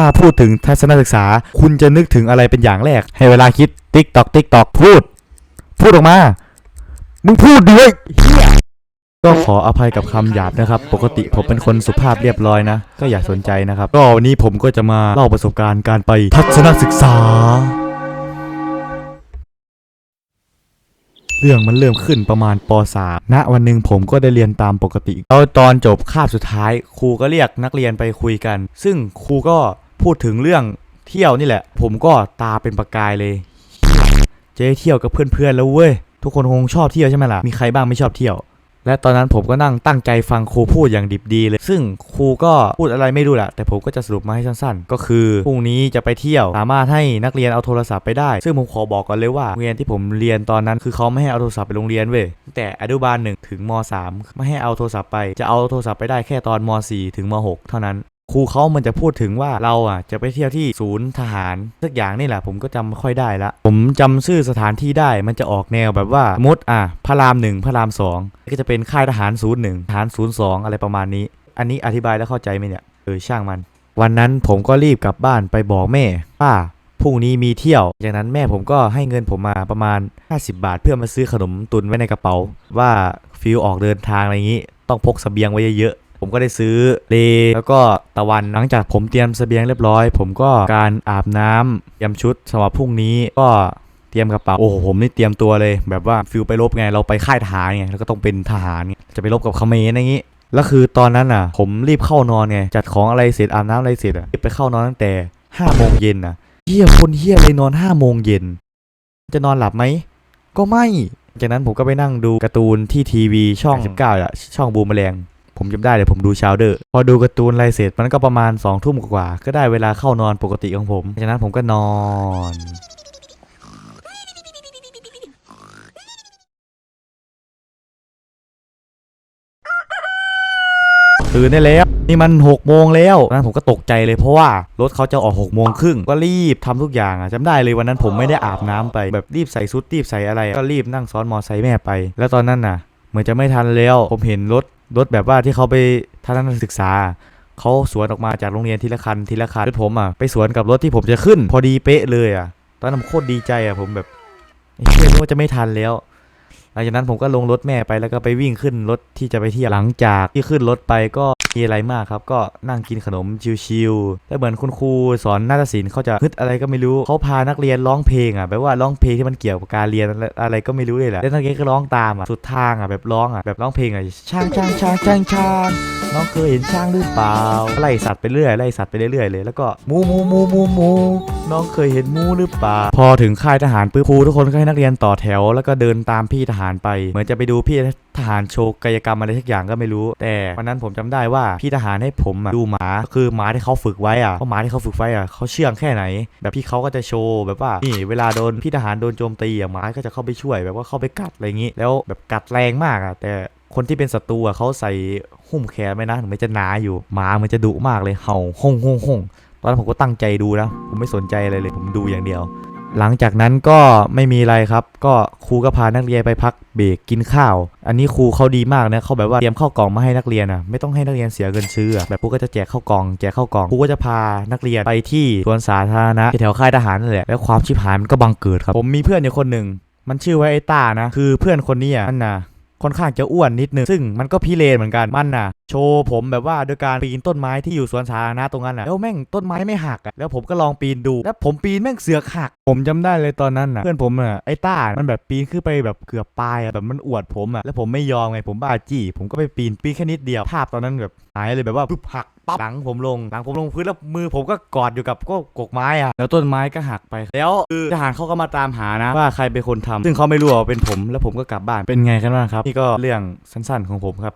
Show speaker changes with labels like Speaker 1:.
Speaker 1: ถ้าพูดถึงทัศนศึกษา คุณจะนึกถึงอะไรเป็นอย่างแรก ให้เวลาคิดติ๊กตอกติ๊กตอกพูด พูดออกมา มึงพูดด้วยเหี้ยก็ขออภัยกับคำหยาบนะครับ ปกติผมเป็นคนสุภาพเรียบร้อยนะ ก็อย่าสนใจนะครับ ก็วันนี้ผมก็จะมาเล่าประสบการณ์การไปทัศนศึกษา เรื่องมันเริ่มขึ้นประมาณป .3 ณวันหนึ่งผมก็ได้เรียนตามปกติแล้วตอนจบคาบสุดท้าย ครูก็เรียกนักเรียนไปคุยกัน ซึ่งครูก็ พูดถึงเรื่องเที่ยวนี่แหละ ผมก็ตาเป็นประกายเลย เจ๊เที่ยวกับเพื่อนๆแล้วเว้ย ทุกคนคงชอบเที่ยวใช่ไหมล่ะ มีใครบ้างไม่ชอบเที่ยว และตอนนั้นผมก็นั่งตั้งใจฟังครูพูดอย่างดิบดีเลย ซึ่งครูก็พูดอะไรไม่รู้แหละแต่ผมก็จะสรุปมาให้สั้นๆ ก็คือพรุ่งนี้จะไปเที่ยวสามารถให้นักเรียนเอาโทรศัพท์ไปได้ ซึ่งผมขอบอกก่อนเลยว่าโรงเรียนที่ผมเรียนตอนนั้นคือเขาไม่ให้เอาโทรศัพท์ไปโรงเรียนเว้ยตั้งแต่อนุบาลหนึ่งถึงมสามไม่ให้เอาโทรศัพท์ไป จะเอาโทรศัพท์ไปได้แค่ตอนมสี่ถึงมหกเท่านั้น ครูเขามันจะพูดถึงว่าเราอะจะไปเที่ยวที่ศูนย์ทหารสักอย่างนี่แหละผมก็จำไม่ค่อยได้ละ ผมจำชื่อสถานที่ได้มันจะออกแนวแบบว่ามมติอะพระรามหนึ่งพระรามสองก็จะเป็นค่ายทหารศูนย์หนึ่งทหารศูนย์สองอะไรประมาณนี้ อันนี้อธิบายแล้วเข้าใจไหมเนี่ยเออช่างมัน วันนั้นผมก็รีบกลับบ้านไปบอกแม่ว่าพรุ่งนี้มีเที่ยว จากนั้นแม่ผมก็ให้เงินผมมาประมาณ 50 บาท เพื่อมาซื้อขนมตุนไว้ในกระเป๋า ว่าฟิลออกเดินทางอะไรอย่างนี้ ต้องพกสเสบียงไว้เยอะ ผมก็ได้ซื้อเลแล้วก็ตะวันหลังจากผมเตรียมเสบียงเรียบร้อย ผมก็การอาบน้ำเตรียมชุดสำหรับพรุ่งนี้ก็เตรียมกระเป๋าโอ้โหผมนี่เตรียมตัวเลย แบบว่าฟิลไปรบไงเราไปค่ายทหารไงแล้วก็ต้องเป็นทหารจะไปรบกับเขมรอย่างนี้แล้วคือตอนนั้นอะ ผมรีบเข้านอนไงจัดของอะไรเสร็จอาบน้ำอะไรเสร็จอะไปเข้านอนตั้งแต่ห้าโมงเย็นอะเฮียคนเฮียเลยนอนห้าโมงเย็นจะนอนหลับไหมก็ไม่ จากนั้นผมก็ไปนั่งดูการ์ตูนที่ทีวีช่อง 19อะช่องบูมแมลง ผมจำได้เลยผมดูชาวเดอร์ พอดูการ์ตูนอะไรเสร็จมันก็ประมาณ2องทุ่มกว่า ก็ได้เวลาเข้านอนปกติของผมจากนั้นผมก็นอนตื่นได้แล้วนี่มัน6กโมงแล้วนนั้นผมก็ตกใจเลยเพราะว่ารถเขาจะออก6กโมงครึ่งก็รีบทำทุกอย่างอะจำได้เลยวันนั้นผมไม่ได้อาบน้ำไปแบบรีบใส่ชุดรีบใส่อะไร ก็รีบนั่งซ้อนมอไซค์แม่ไป แล้วตอนนั้นน่ะ เหมือนจะไม่ทันแล้ว ผมเห็นรถรถแบบว่าที่เขาไปทัศนศึกษาเขาสวนออกมาจากโรงเรียนทีละคันทีละคันรถผมอะไปสวนกับรถที่ผมจะขึ้น พอดีเป๊ะเลยอะ ตอนนั้นโคตรดีใจอะผมแบบเชื่อว่าจะไม่ทันแล้ว ลังจากนั้นผมก็ลงรถแม่ไปแล้วก็ไปวิ่งขึ้นรถที่จะไปเที่ยวหลังจากที่ขึ้นรถไปก็มีอะไรมากครับ ก็นั่งกินขนมชิวๆแล้วเหมือนคุณครูสอนนาฏศิลป์เขาจะฮึดอะไรก็ไม่รู้เขาพานักเรียนร้องเพลงอะแบบว่าร้องเพลงที่มันเกี่ยวกับการเรียนอะไรก็ไม่รู้เลยแหละแล้วนักเรียนก็ร้องตามอะสุดทางอะแบบร้องอะแบบร้องเพลงอะช่างช่างช่างช่างช่าง น้องเคยเห็นช่างหรือเปล่าไล่สัตว์ไปเรื่อยไล่สัตว์ไปเรื่อยๆเลยแล้วก็มูมูมูมูมูน้องเคยเห็นมูหรือเปล่าพอถึงค่ายทหารปุ๊บครูทุกคนก็ให้นักเรียนต่อแถว แล้วก็เดินตามพี่ทหารไป เหมือนจะไปดูพี่ทหารโชว์กายกรรมอะไรสักอย่างก็ไม่รู้ แต่วันนั้นผมจำได้ว่าพี่ทหารให้ผมอะดูหมาคือหมาที่เขาฝึกไว้อะเพราะหมาที่เขาฝึกไว้อะเขาเชื่องแค่ไหน แบบพี่เขาก็จะโชว์แบบว่านี่เวลาโดนพี่ทหารโดนโจมตีอะหมาก็จะเข้าไปช่วยแบบว่าเข้าไปกัดอะไรอย่างงี้ แล้วแบบกัดแรงมากอะแต่ คนที่เป็นศัตรูอะเขาใส่หุ้มแขนไว้นะถึงมันจะหนาอยู่หมามันจะดุมากเลยเห่าฮ่องฮ่องฮ่องตอนนั้นผมก็ตั้งใจดูนะ ผมไม่สนใจอะไรเลยผมดูอย่างเดียว หลังจากนั้นก็ไม่มีอะไรครับ ก็ครูก็พานักเรียนไปพักเบรกกินข้าว อันนี้ครูเขาดีมากนะเขาแบบว่าเตรียมข้าวกล่องมาให้นักเรียนอะไม่ต้องให้นักเรียนเสียเงินซื้ออะแบบครูก็จะแจกข้าวกล่องแจกข้าวกล่องครูก็จะพานักเรียนไปที่สวนสาธารณะแถวค่ายทหารนั่นแหละแล้วความชิบหายมันก็บังเกิดครับผมมีเพื่อนอยู่คนหนึ่งมันชื่อว่าไอ้ตานะ คือเพื่อนคนนี้อะมันนะ ค่อนข้างจะอ้วนนิดนึง ซึ่งมันก็พิเรนเหมือนกันมันน่ะ โชว์ผมแบบว่าโดยการปีนต้นไม้ที่อยู่สวนสาธารณะตรงนั้นน่ะแล้วแม่งต้นไม้ไม่หักอะแล้วผมก็ลองปีนดู แล้วผมปีนแม่งเสือกหัก ผมจำได้เลยตอนนั้นน่ะเพื่อนผมอะไอ้ต้ามันแบบปีนขึ้นไปแบบเกือบปลายอะแบบมันอวดผมอะแล้วผมไม่ยอมไงผมบ้าจี้ผมก็ไปปีนปีนแค่นิดเดียวภาพตอนนั้นแบบหายเลยแบบว่าปุ๊บหัก ปั๊บหลังผมลงหลังผมลงพื้นแล้วมือผมก็กอดอยู่กับก็กกไม้อะแล้วต้นไม้ก็หักไป แล้วคือทหารเขาก็มาตามหานะว่าใครเป็นคนทำซึ่งเขาไม่รู้ว่าเป็นผม แล้วผมก็กลับบ้านเป็นไงกันบ้างครับนี่ก็เรื่องสั้นๆของผมครับ